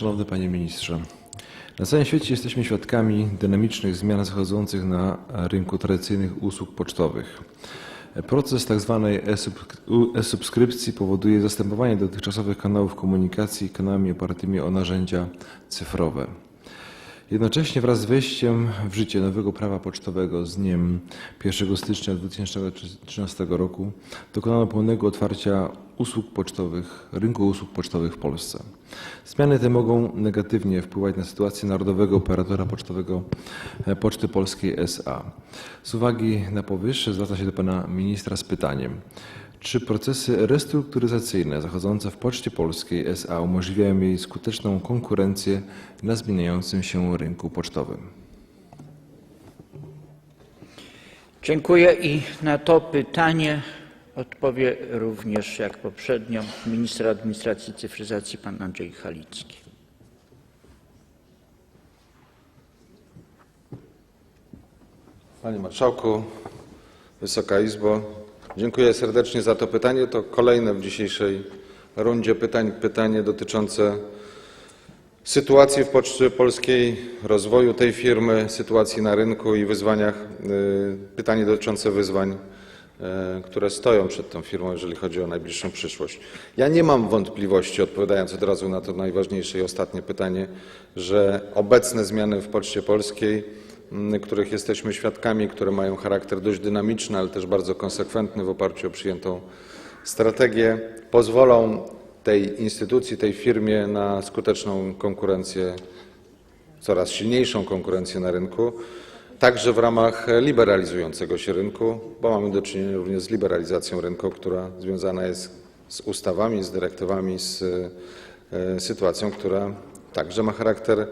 Szanowny Panie Ministrze. Na całym świecie jesteśmy świadkami dynamicznych zmian zachodzących na rynku tradycyjnych usług pocztowych. Proces tzw. e-subskrypcji powoduje zastępowanie dotychczasowych kanałów komunikacji kanałami opartymi o narzędzia cyfrowe. Jednocześnie wraz z wejściem w życie nowego prawa pocztowego z dniem 1 stycznia 2013 roku dokonano pełnego otwarcia usług pocztowych, rynku usług pocztowych w Polsce. Zmiany te mogą negatywnie wpływać na sytuację narodowego operatora pocztowego e, Poczty Polskiej SA. Z uwagi na powyższe zwracam się do pana ministra z pytaniem. Czy procesy restrukturyzacyjne zachodzące w Poczcie Polskiej SA umożliwiają jej skuteczną konkurencję na zmieniającym się rynku pocztowym? Dziękuję i na to pytanie odpowie również jak poprzednio minister administracji i cyfryzacji pan Andrzej Halicki. Panie Marszałku, Wysoka Izbo, dziękuję serdecznie za to pytanie. To kolejne w dzisiejszej rundzie pytań pytanie dotyczące sytuacji w Poczcie Polskiej, rozwoju tej firmy, sytuacji na rynku i wyzwaniach, y, pytanie dotyczące wyzwań, y, które stoją przed tą firmą, jeżeli chodzi o najbliższą przyszłość. Ja nie mam wątpliwości, odpowiadając od razu na to najważniejsze i ostatnie pytanie, że obecne zmiany w Poczcie Polskiej, których jesteśmy świadkami, które mają charakter dość dynamiczny, ale też bardzo konsekwentny w oparciu o przyjętą strategię, pozwolą tej instytucji, tej firmie na skuteczną konkurencję, coraz silniejszą konkurencję na rynku, także w ramach liberalizującego się rynku, bo mamy do czynienia również z liberalizacją rynku, która związana jest z ustawami, z dyrektywami, z e, sytuacją, która także ma charakter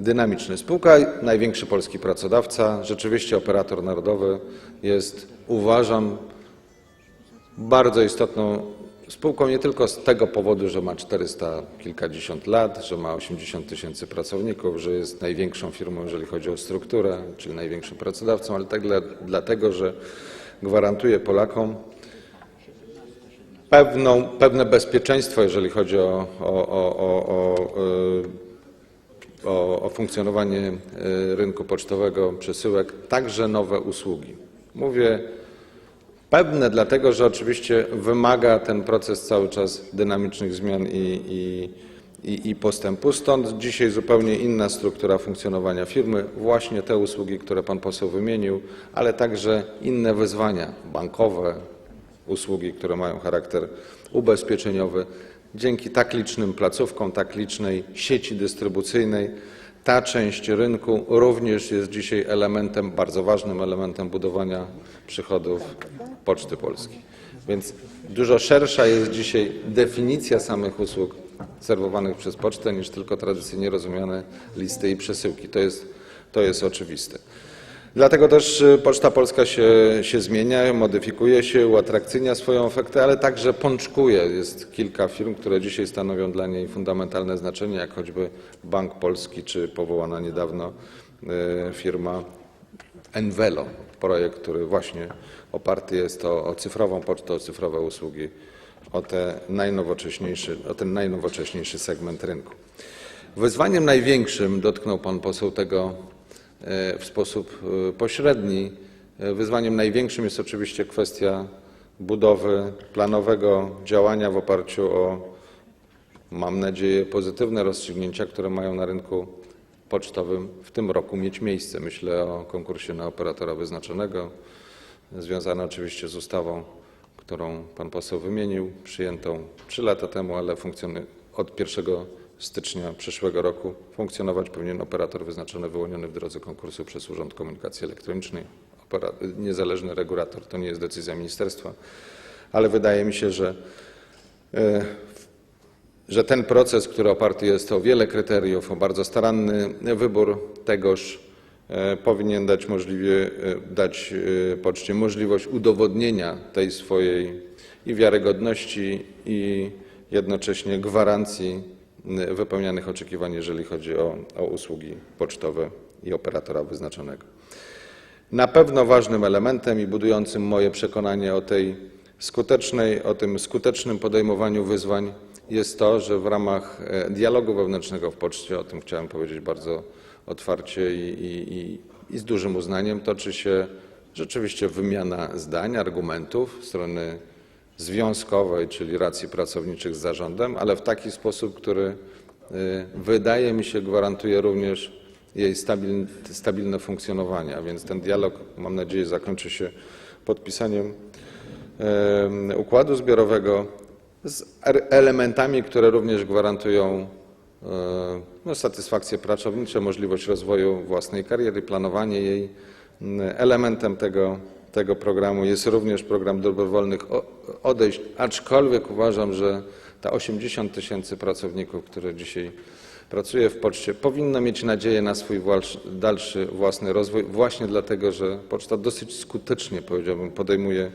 dynamiczny. Spółka, największy polski pracodawca, rzeczywiście operator narodowy jest, uważam, bardzo istotną spółką nie tylko z tego powodu, że ma 400 kilkadziesiąt lat, że ma 80 tysięcy pracowników, że jest największą firmą, jeżeli chodzi o strukturę, czyli największym pracodawcą, ale tak dla, dlatego, że gwarantuje Polakom pewną, pewne bezpieczeństwo, jeżeli chodzi o, o, o, o, o, y, o, o funkcjonowanie y, rynku pocztowego, przesyłek, także nowe usługi. Mówię Pewne dlatego, że oczywiście wymaga ten proces cały czas dynamicznych zmian i, i, i, i postępu. Stąd dzisiaj zupełnie inna struktura funkcjonowania firmy, właśnie te usługi, które pan poseł wymienił, ale także inne wyzwania bankowe, usługi, które mają charakter ubezpieczeniowy. Dzięki tak licznym placówkom, tak licznej sieci dystrybucyjnej, ta część rynku również jest dzisiaj elementem, bardzo ważnym elementem budowania przychodów Poczty Polskiej. Więc dużo szersza jest dzisiaj definicja samych usług serwowanych przez pocztę niż tylko tradycyjnie rozumiane listy i przesyłki. To jest, to jest oczywiste. Dlatego też y, Poczta Polska się, się zmienia, modyfikuje się, uatrakcyjnia swoją ofertę, ale także pączkuje. Jest kilka firm, które dzisiaj stanowią dla niej fundamentalne znaczenie, jak choćby Bank Polski czy powołana niedawno y, firma Envelo, projekt, który właśnie oparty jest o, o cyfrową pocztę, o cyfrowe usługi, o, te najnowocześniejszy, o ten najnowocześniejszy segment rynku. Wyzwaniem największym, dotknął pan poseł tego w sposób e, pośredni, e, wyzwaniem największym jest oczywiście kwestia budowy planowego działania w oparciu o, mam nadzieję, pozytywne rozstrzygnięcia, które mają na rynku pocztowym w tym roku mieć miejsce. Myślę o konkursie na operatora wyznaczonego, związane oczywiście z ustawą, którą pan poseł wymienił, przyjętą trzy lata temu, ale funkcjonuje od 1 stycznia przyszłego roku. Funkcjonować powinien operator wyznaczony, wyłoniony w drodze konkursu przez Urząd Komunikacji Elektronicznej. Niezależny regulator to nie jest decyzja ministerstwa, ale wydaje mi się, że e, że ten proces, który oparty jest o wiele kryteriów, o bardzo staranny wybór tegoż, e, powinien dać, możliwie, e, dać poczcie możliwość udowodnienia tej swojej i wiarygodności, i jednocześnie gwarancji wypełnianych oczekiwań, jeżeli chodzi o, o usługi pocztowe i operatora wyznaczonego. Na pewno ważnym elementem i budującym moje przekonanie o tej skutecznej, o tym skutecznym podejmowaniu wyzwań jest to, że w ramach e, dialogu wewnętrznego w poczcie, o tym chciałem powiedzieć bardzo otwarcie i, i, i, z dużym uznaniem, toczy się rzeczywiście wymiana zdań, argumentów strony związkowej, czyli racji pracowniczych z zarządem, ale w taki sposób, który y, wydaje mi się gwarantuje również jej stabilne, funkcjonowanie, a więc ten dialog, mam nadzieję, zakończy się podpisaniem em, układu zbiorowego z er- elementami, które również gwarantują e, no, satysfakcję pracownicze, możliwość rozwoju własnej kariery, planowanie jej. Elementem tego, tego programu jest również program dobrowolnych odejść, aczkolwiek uważam, że ta 80 tysięcy pracowników, które dzisiaj pracuje w poczcie, powinno mieć nadzieję na swój dalszy własny rozwój, właśnie dlatego, że poczta dosyć skutecznie, powiedziałbym, podejmuje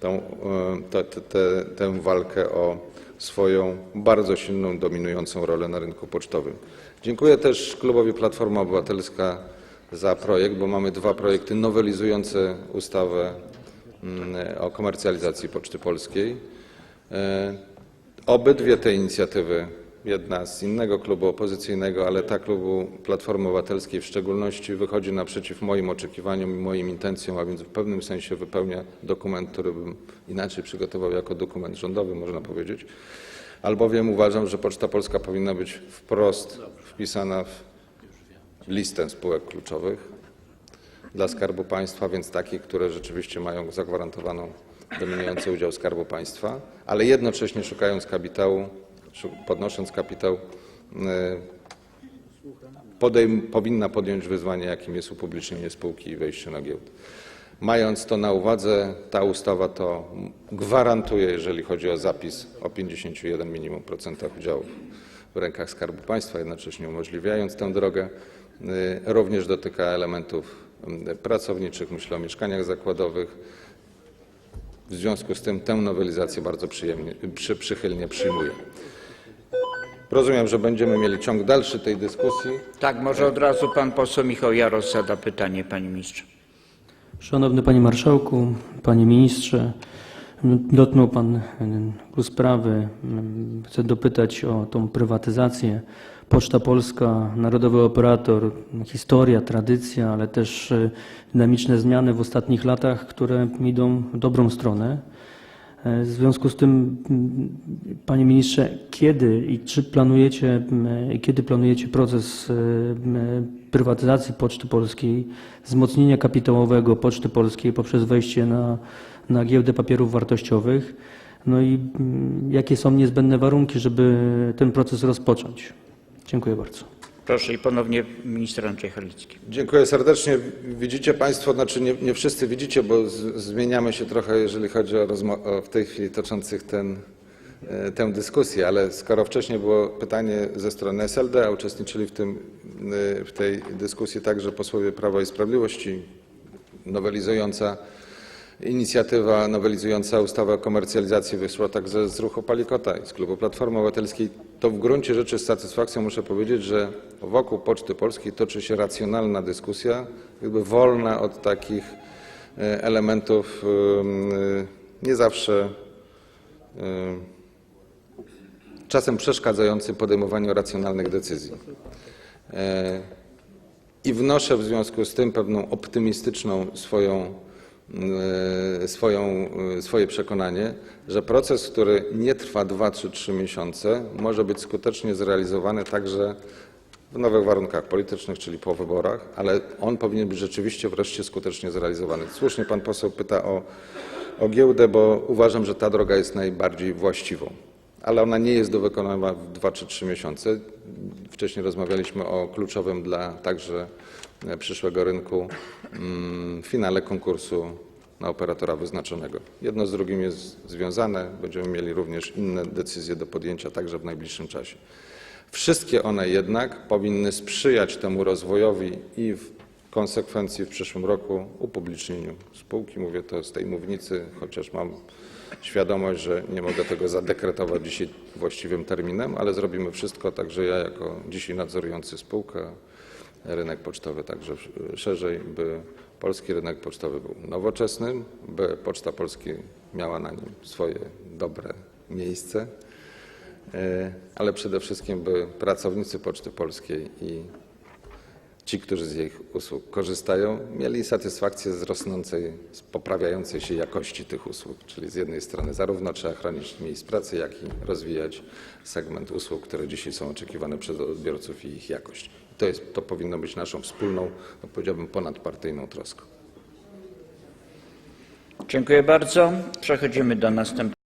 tą, e, te, te, tę walkę o swoją bardzo silną, dominującą rolę na rynku pocztowym. Dziękuję też klubowi Platforma Obywatelska za projekt, bo mamy dwa projekty nowelizujące ustawę mm, o komercjalizacji Poczty Polskiej. E, Obydwie te inicjatywy, jedna z innego klubu opozycyjnego, ale ta klubu Platformy Obywatelskiej w szczególności wychodzi naprzeciw moim oczekiwaniom i moim intencjom, a więc w pewnym sensie wypełnia dokument, który bym inaczej przygotował jako dokument rządowy, można powiedzieć. Albowiem uważam, że Poczta Polska powinna być wprost wpisana w listę spółek kluczowych dla Skarbu Państwa, więc takich, które rzeczywiście mają zagwarantowaną dominujący udział Skarbu Państwa, ale jednocześnie szukając kapitału, podnosząc kapitał, y, podejm- powinna podjąć wyzwanie, jakim jest upublicznienie spółki i wejście na giełdę. Mając to na uwadze, ta ustawa to gwarantuje, jeżeli chodzi o zapis o 51 minimum procentach udziałów w rękach Skarbu Państwa, jednocześnie umożliwiając tę drogę. Y, Również dotyka elementów y, pracowniczych, myślę o mieszkaniach zakładowych. W związku z tym tę nowelizację bardzo przyjemnie, przy, przychylnie przyjmuję. Rozumiem, że będziemy mieli ciąg dalszy tej dyskusji. Tak, może od razu pan poseł Michał Jaros zada pytanie, panie ministrze. Szanowny Panie Marszałku, Panie Ministrze, dotknął Pan y, tu sprawy. Chcę dopytać o tą prywatyzację. Poczta Polska, narodowy operator, historia, tradycja, ale też y, dynamiczne zmiany w ostatnich latach, które idą w dobrą stronę. W związku z tym, Panie Ministrze, kiedy i czy planujecie, kiedy planujecie proces mm, prywatyzacji Poczty Polskiej, wzmocnienia kapitałowego Poczty Polskiej poprzez wejście na, na giełdę papierów wartościowych? No i jakie są niezbędne warunki, żeby ten proces rozpocząć? Dziękuję bardzo. Proszę i ponownie minister Andrzej Halicki. Dziękuję serdecznie. Widzicie Państwo, znaczy nie, nie wszyscy widzicie, bo z, zmieniamy się trochę, jeżeli chodzi o, o w tej chwili toczących ten, e, tę dyskusję, ale skoro wcześniej było pytanie ze strony SLD, a uczestniczyli w, tym, e, w tej dyskusji także posłowie Prawa i Sprawiedliwości, nowelizująca inicjatywa nowelizująca ustawę o komercjalizacji wyszła także z ruchu Palikota i z klubu Platformy Obywatelskiej, to w gruncie rzeczy z satysfakcją muszę powiedzieć, że wokół Poczty Polskiej toczy się racjonalna dyskusja, jakby wolna od takich e, elementów em, e, nie zawsze em, czasem przeszkadzających podejmowaniu racjonalnych decyzji. E, I wnoszę w związku z tym pewną optymistyczną swoją, swoją, e, swoje przekonanie, że proces, który nie trwa 2 czy 3 miesiące, może być skutecznie zrealizowany także w nowych warunkach politycznych, czyli po wyborach, ale on powinien być rzeczywiście wreszcie skutecznie zrealizowany. Słusznie pan poseł pyta o, o giełdę, bo uważam, że ta droga jest najbardziej właściwą ale ona nie jest do wykonania w 2 czy 3 miesiące. Wcześniej rozmawialiśmy o kluczowym dla także e, przyszłego rynku mm, finale konkursu na operatora wyznaczonego. Jedno z drugim jest związane. Będziemy mieli również inne decyzje do podjęcia także w najbliższym czasie. Wszystkie one jednak powinny sprzyjać temu rozwojowi i w konsekwencji w przyszłym roku upublicznieniu spółki. Mówię to z tej mównicy, chociaż mam świadomość, że nie mogę tego zadekretować dzisiaj właściwym terminem, ale zrobimy wszystko, także ja jako dzisiaj nadzorujący spółkę, rynek pocztowy także szerzej, by polski rynek pocztowy był nowoczesnym, by Poczta Polska miała na nim swoje dobre miejsce e, ale przede wszystkim, by pracownicy Poczty Polskiej i ci, którzy z ich usług korzystają, mieli satysfakcję z rosnącej, z poprawiającej się jakości tych usług. Czyli z jednej strony zarówno trzeba chronić miejsc pracy, jak i rozwijać segment usług, które dzisiaj są oczekiwane przez odbiorców i ich jakość. To, jest, to powinno być naszą wspólną, no powiedziałbym, ponadpartyjną troską. Dziękuję bardzo. Przechodzimy do następnego.